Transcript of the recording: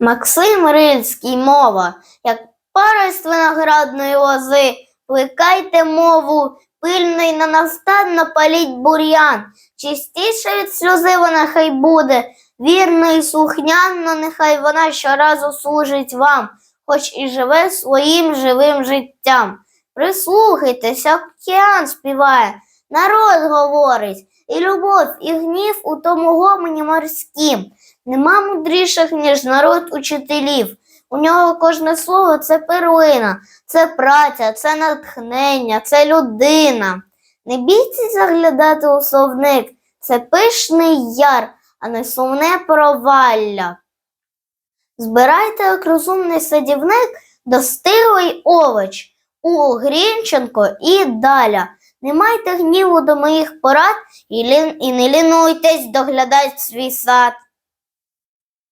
Максим Рильський мова, як парость виноградної лози, плекайте мову, пильно й ненавстанно паліть бур'ян, чистіше від сльози вона хай буде, вірно і слухняно, нехай вона щоразу служить вам, хоч і живе своїм живим життям. Прислухайтеся, океан співає, народ говорить, і любов, і гнів у тому гомоні морськім. Нема мудріших, ніж народ учителів. У нього кожне слово це перлина, це праця, це натхнення, це людина. Не бійтесь заглядати у словник, це пишний яр, а не сумне провалля. Збирайте, як розумний садівник, достиглий овоч у Грінченко і Даля. Не майте гніву до моїх порад і, і не лінуйтесь доглядати свій сад.